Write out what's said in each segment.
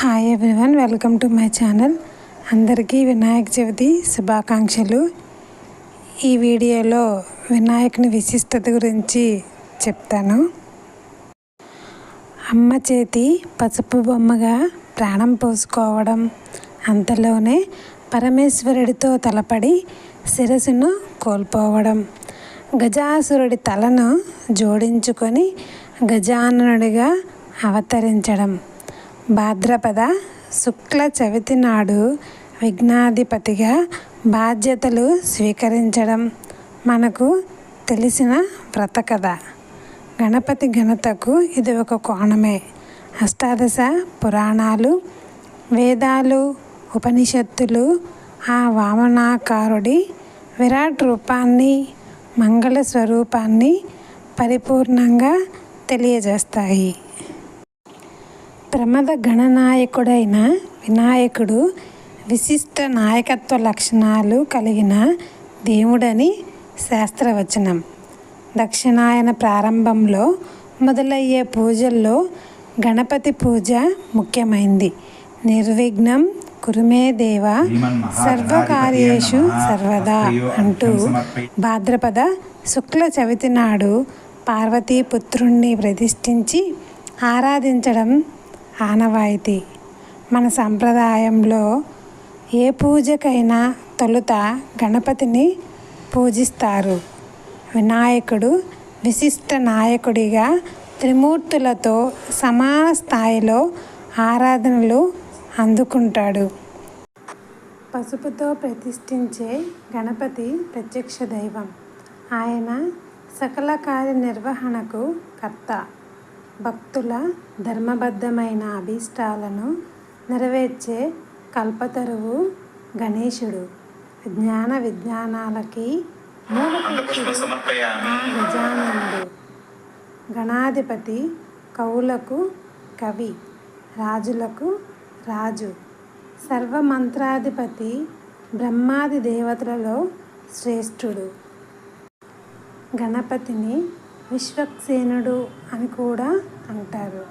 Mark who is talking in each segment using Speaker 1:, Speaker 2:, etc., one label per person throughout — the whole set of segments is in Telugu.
Speaker 1: Hi everyone welcome to my channel అందరికీ వినాయక చవితి శుభాకాంక్షలు. ఈ వీడియోలో వినాయకుని విశిష్టత గురించి చెప్తాను. అమ్మ చేతి పసుపు బొమ్మగా ప్రాణం పోసుకోవడం అంతలోనే పరమేశ్వరుడితో తలపడి శిరస్సును కోల్పోవడం. గజాసురుడి తలను జోడించుకొని గజాననుడిగా అవతరించడం. భాద్రపద శుక్ల చవితి నాడు విఘ్నాధిపతిగా బాధ్యతలు స్వీకరించడం మనకు తెలిసిన వ్రత కథ గణపతి ఘనతకు ఇది ఒక కోణమే. అష్టాదశ పురాణాలు వేదాలు ఉపనిషత్తులు ఆ వామనాకారుడి విరాట్ రూపాన్ని మంగళ స్వరూపాన్ని పరిపూర్ణంగా తెలియజేస్తాయి. ప్రమద గణనాయకుడైన వినాయకుడు విశిష్ట నాయకత్వ లక్షణాలు కలిగిన దేవుడని శాస్త్రవచనం. దక్షిణాయన ప్రారంభంలో మొదలయ్యే పూజల్లో గణపతి పూజ ముఖ్యమైంది. నిర్విఘ్నం కురుమే దేవ సర్వకార్యేషు సర్వదా అంటూ భాద్రపద శుక్ల చవితి నాడు పార్వతీపుత్రుణ్ణి ప్రతిష్ఠించి ఆరాధించడం ఆనవాయితీ. మన సంప్రదాయంలో ఏ పూజకైనా తొలుత గణపతిని పూజిస్తారు. వినాయకుడు విశిష్ట నాయకుడిగా త్రిమూర్తులతో సమాన స్థాయిలో ఆరాధనలు అందుకుంటాడు. పసుపుతో ప్రతిష్ఠించే గణపతి ప్రత్యక్ష దైవం. ఆయన సకల కార్య నిర్వహణకు కర్త. భక్తుల ధర్మబద్ధమైన అభీష్టాలను నెరవేర్చే కల్పతరువు గణేశుడు. జ్ఞాన విజ్ఞానాలకి గజానందుడు. గణాధిపతి కవులకు కవి రాజులకు రాజు. సర్వమంత్రాధిపతి బ్రహ్మాది దేవతలలో శ్రేష్ఠుడు. గణపతిని విశ్వక్సేనుడు అని కూడా అంటారు.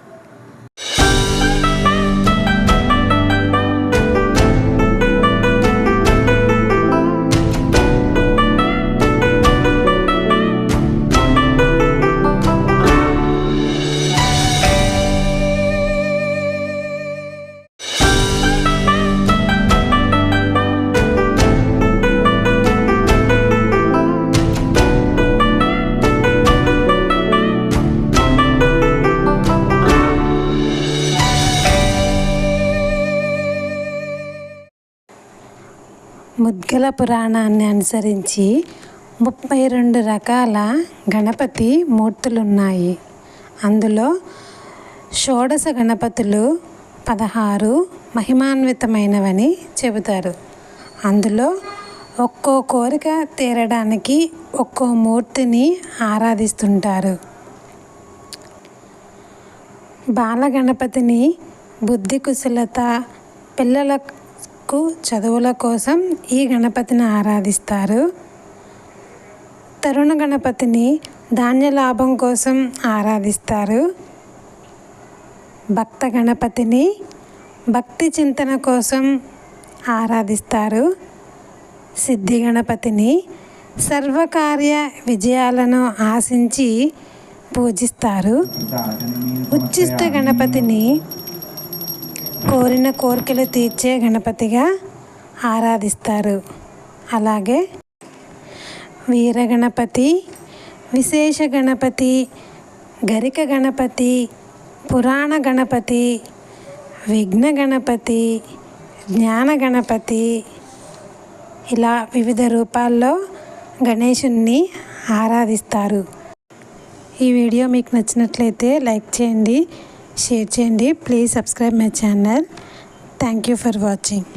Speaker 1: ముద్గల పురాణాన్ని అనుసరించి ముప్పై రెండు రకాల గణపతి మూర్తులున్నాయి. అందులో షోడశ గణపతులు పదహారు మహిమాన్వితమైనవని చెబుతారు. అందులో ఒక్కో కోరిక తీరడానికి ఒక్కో మూర్తిని ఆరాధిస్తుంటారు. బాలగణపతిని బుద్ధి కుశలత పిల్లల కు చదువుల కోసం ఈ గణపతిని ఆరాధిస్తారు. తరుణ గణపతిని ధాన్య లాభం కోసం ఆరాధిస్తారు. భక్త గణపతిని భక్తి చింతన కోసం ఆరాధిస్తారు. సిద్ధి గణపతిని సర్వకార్య విజయాలను ఆశించి పూజిస్తారు. ఉచ్చిష్ట గణపతిని కోరిన కోరికలు తీర్చే గణపతిగా ఆరాధిస్తారు. అలాగే వీర గణపతి విశేష గణపతి గరిక గణపతి పురాణ గణపతి విఘ్న గణపతి జ్ఞాన గణపతి ఇలా వివిధ రూపాల్లో గణేషుణ్ణి ఆరాధిస్తారు. ఈ వీడియో మీకు నచ్చినట్లయితే లైక్ చేయండి. షేర్ చేయండి. Please subscribe my channel thank you for watching